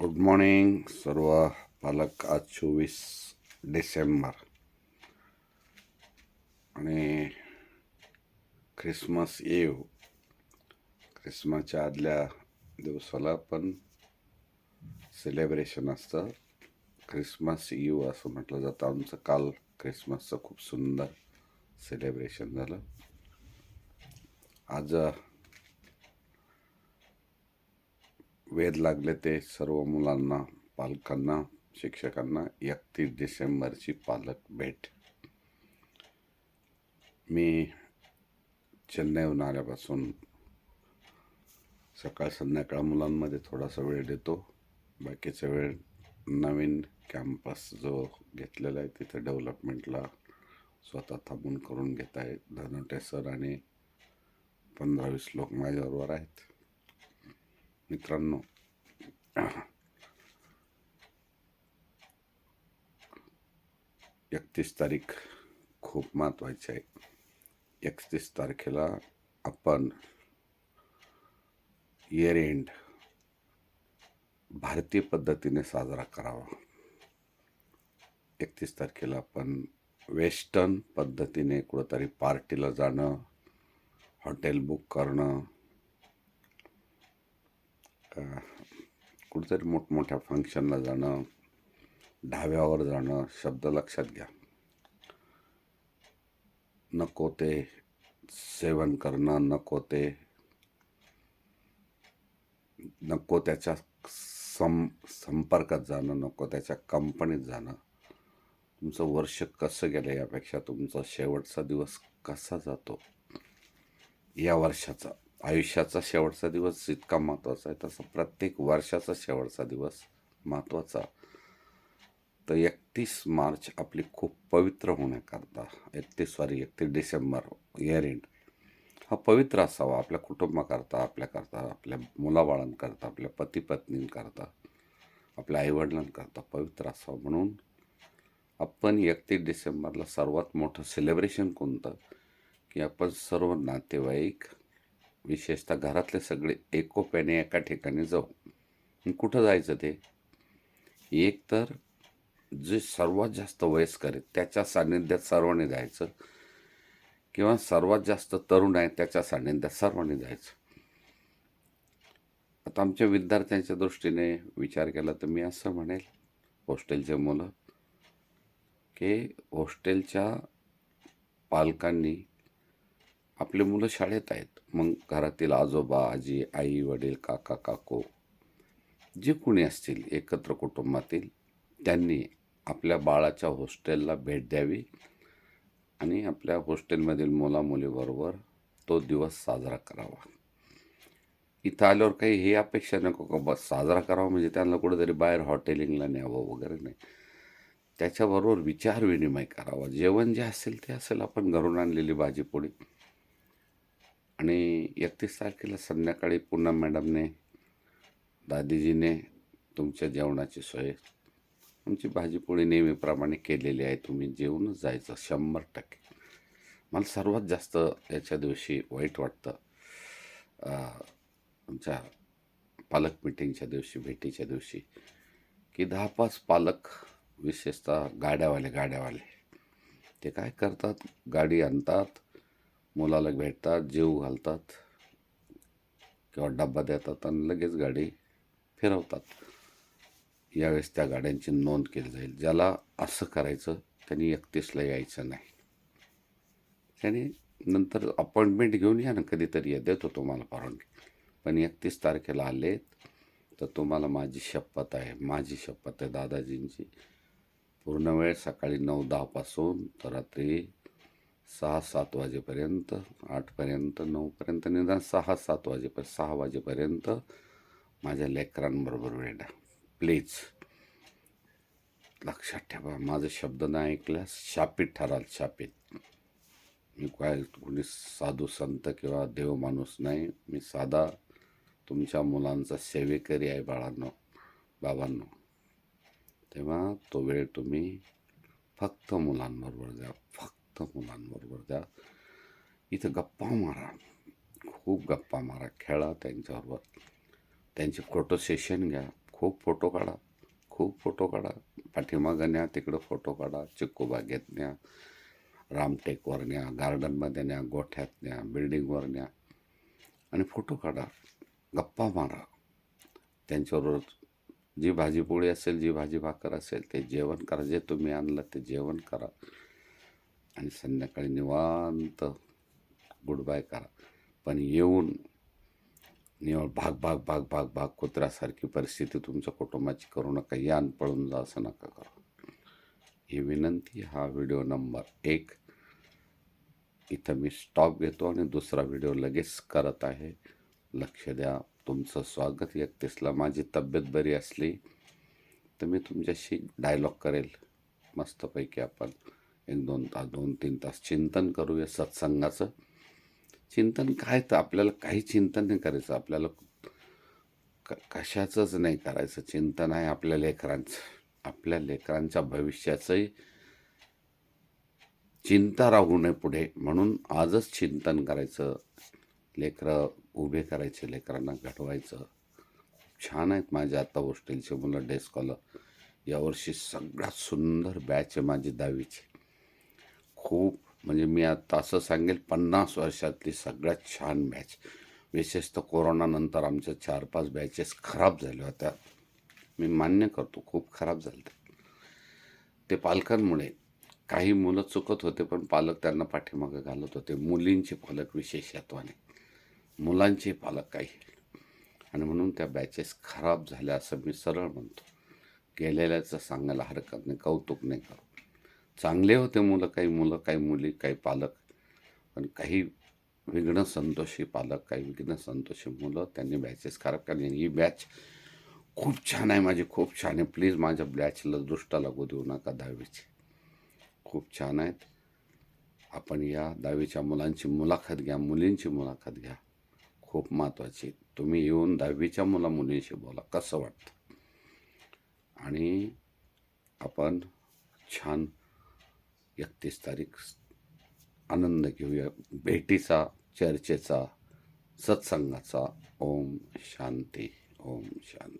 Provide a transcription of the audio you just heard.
Good morning सर्व पालक आज चोवीस डिसेंबर आणि ख्रिसमस येव ख्रिसमसच्या आदल्या दिवसाला पण सेलिब्रेशन असतं. ख्रिसमस ईव असं म्हटलं जातं. आमचं काल ख्रिसमसचं खूप सुंदर सेलिब्रेशन झालं. आज वेध लागले ते सर्व मुलांना पालकांना शिक्षकांना. एकतीस डिसेंबरची पालक भेट. मी चेन्नईहून आल्यापासून सकाळ संध्याकाळ मुलांमध्ये थोडासा वेळ देतो. बाकीचा वेळ नवीन कॅम्पस जो घेतलेला आहे तिथे डेव्हलपमेंटला स्वतः थांबून करून घेत आहेत धनोटे सर आणि पंधरा वीस लोक माझ्याबरोबर आहेत. मित्रांनो. एकतीस तारीख खूप महत्त्वाची आहे. एकतीस तारखेला आपण इयर एंड भारतीय पद्धतीने साजरा करावा. एकतीस तारखेला आपण वेस्टर्न पद्धतीने कुठंतरी पार्टीला जाणं हॉटेल बुक करणं कुठेतरी मोठमोठ्या फंक्शनला जाणं ढाव्यावर जाणं शब्द लक्षात घ्या. नको ते सेवन करणं नको ते नको त्याच्या सं संपर्कात जाणं नको त्याच्या कंपनीत जाणं. तुमचं वर्ष कसं गेलं यापेक्षा तुमचा शेवटचा दिवस कसा जातो? या वर्षाचा. आयुष्याचा शेवटचा दिवस इतका महत्त्वाचा आहे तसा प्रत्येक वर्षाचा शेवटचा दिवस महत्त्वाचा तर एकतीस मार्च आपली खूप पवित्र होण्याकरता एकतीस सॉरी एकतीस डिसेंबर इयर एंड हा पवित्र असावा आपल्या कुटुंबाकरता आपल्याकरता आपल्या मुलाबाळांकरता आपल्या पती पत्नींकरता आपल्या आईवडिलांकरता पवित्र असावं. म्हणून आपण एकतीस डिसेंबरला सर्वात मोठं सेलिब्रेशन कोणतं? की आपण सर्व नातेवाईक विशेषतः घरातले सगळे एकोप्याने एका ठिकाणी जाऊ कुठं जायचं ते? एक तर जे सर्वात जास्त वयस्कर आहेत त्याच्या सान्निध्यात सर्वांनी जायचं. किंवा सर्वात जास्त तरुण आहे त्याच्या सान्निध्यात सर्वांनी जायचं. आता आमच्या विद्यार्थ्यांच्या दृष्टीने विचार केला तर मी असं म्हणेल हॉस्टेलचे मुलं की हॉस्टेलच्या पालकांनी आपले मुलं शाळेत आहेत. मग घरातील आजोबा आजी आई वडील काका काकू जे कोणी असतील एकत्र कुटुंबातील त्यांनी आपल्या बाळाच्या हॉस्टेलला भेट द्यावी आणि आपल्या हॉस्टेलमधील मुलामुलीबरोबर तो दिवस साजरा करावा. इथं आल्यावर काही हे अपेक्षा नको का बस साजरा करावा? म्हणजे त्यांना कुठेतरी बाहेर हॉटेलिंगला न्यावं वगैरे नाही. त्याच्याबरोबर विचार विनिमय करावा. जेवण जे असेल ते असेल. आपण घरून आणलेली भाजीपोळी आणि एकतीस तारखेला संध्याकाळी पुन्हा मॅडमने दादीजीने तुमच्या जेवणाची सोय तुमची भाजीपोळी नेहमीप्रमाणे केलेली आहे. तुम्ही जेवूनच जायचं शंभर टक्के. मला सर्वात जास्त याच्या दिवशी वाईट वाटतं आमच्या पालक मिटिंगच्या दिवशी भेटीच्या दिवशी की दहा पाच पालक विशेषतः गाड्यावाले गाड्यावाले ते काय करतात? गाडी आणतात मुलाला भेटतात जीव घालतात किंवा डब्बा देतात आणि लगेच गाडी फिरवतात. यावेळेस त्या गाड्यांची नोंद केली जाईल. ज्याला असं करायचं त्यांनी एकतीसला यायचं नाही. त्याने नंतर अपॉइंटमेंट घेऊन या ना कधीतरी या. देतो तुम्हाला परवानगी. पण एकतीस तारखेला आलेत तर तुम्हाला माझी शपथ आहे. माझी शपथ आहे दादाजींची. पूर्ण वेळ सकाळी नऊ दहापासून तर रात्री सहा सात वाजेपर्यंत आठपर्यंत नऊपर्यंत निदान सहा सात वाजेपर्यंत सहा वाजेपर्यंत माझ्या लेकरांबरोबर वेळ द्या. प्लीज लक्षात ठेवा माझे शब्द नाही ऐकल्यास शापित ठराल शापित. मी काय कोणी साधू संत किंवा देव माणूस नाही मी साधा तुमच्या मुलांचा सेवेकरी आहे बाळांनो बाबांनो. तेव्हा तो वेळ तुम्ही फक्त मुलांबरोबर द्या फक्त मुलांबरोबर द्या इथं गप्पा मारा खूप गप्पा मारा खेळा त्यांच्याबरोबर त्यांचे फोटो सेशन घ्या खूप फोटो काढा खूप फोटो काढा पाठीमागं न्या तिकडं फोटो काढा चिक्कूबागेत न्या रामटेकवर न्या गार्डनमध्ये न्या गोठ्यात न्या बिल्डिंगवर न्या आणि फोटो काढा गप्पा मारा त्यांच्याबरोबर जी भाजीपोळी असेल जी भाजी भाकर असेल ते जेवण करा जे तुम्ही आणलं ते जेवण करा आणि संध्याकाळी निवांत गुड बाय करा. पण येऊन निवळ भाग भाग भाग भाग भाग कुत्र्यासारखी परिस्थिती तुमच्या कुटुंबाची करू नका. यान पळून जा असं नका करू. ही विनंती हा व्हिडिओ नंबर एक. इथं मी स्टॉप घेतो आणि दुसरा व्हिडिओ लगेच करत आहे. लक्ष द्या. तुमचं स्वागत एकतीसला माझी तब्येत बरी असली तर मी तुमच्याशी डायलॉग करेल. मस्तपैकी आपण एक दोन तास दोन तीन तास चिंतन करूया सत्संगाचं. चिंतन काय तर आपल्याला काही चिंतन नाही करायचं. आपल्याला क कशाचंच नाही करायचं. चिंतन आहे आपल्या लेकरांचं. आपल्या लेकरांच्या भविष्याचंही चिंता राहू नये पुढे. म्हणून आजच चिंतन करायचं. लेकरं उभे करायचे लेकरांना घडवायचं. छान आहेत माझ्या आता हॉस्टेलचे मुलं डेस्कॉलर यावर्षी सगळ्यात सुंदर बॅच आहे माझी दहावीची. खूप म्हणजे मी आता असं सांगेल पन्नास वर्षातली सगळ्यात छान बॅच विशेषतः कोरोनानंतर आमच्या चार पाच बॅचेस खराब झाल्या होत्या. मी मान्य करतो खूप खराब झाले ते पालकांमुळे काही मुलं चुकत होते पण पालक त्यांना पाठीमागे घालत होते. मुलींचे पालक विशेषत्वाने. मुलांचे पालक काही. आणि म्हणून त्या बॅचेस खराब झाल्या असं मी सरळ म्हणतो. गेलेल्याचं सांगायला हरकत नाही कौतुक नाही करू चांगले होते मुलं काही मुलं काही मुली काही पालक. पण काही विघ्न संतोषी पालक काही विघ्न संतोषी मुलं त्यांनी बॅचेस खराब केली. आणि ही बॅच खूप छान आहे माझी खूप छान आहे. प्लीज माझ्या बॅचला दृष्ट लागू देऊ नका दहावीची. खूप छान आहेत. आपण या दहावीच्या मुलांची मुलाखत घ्या मुलींची मुलाखत घ्या. खूप महत्त्वाची तुम्ही येऊन दहावीच्या मुला मुलींशी बोला. कसं वाटतं? आणि आपण छान एकतीस तारीख आनंद घेऊया. भेटीचा चर्चेचा सत्संगाचा. ओम शांती ओम शांती.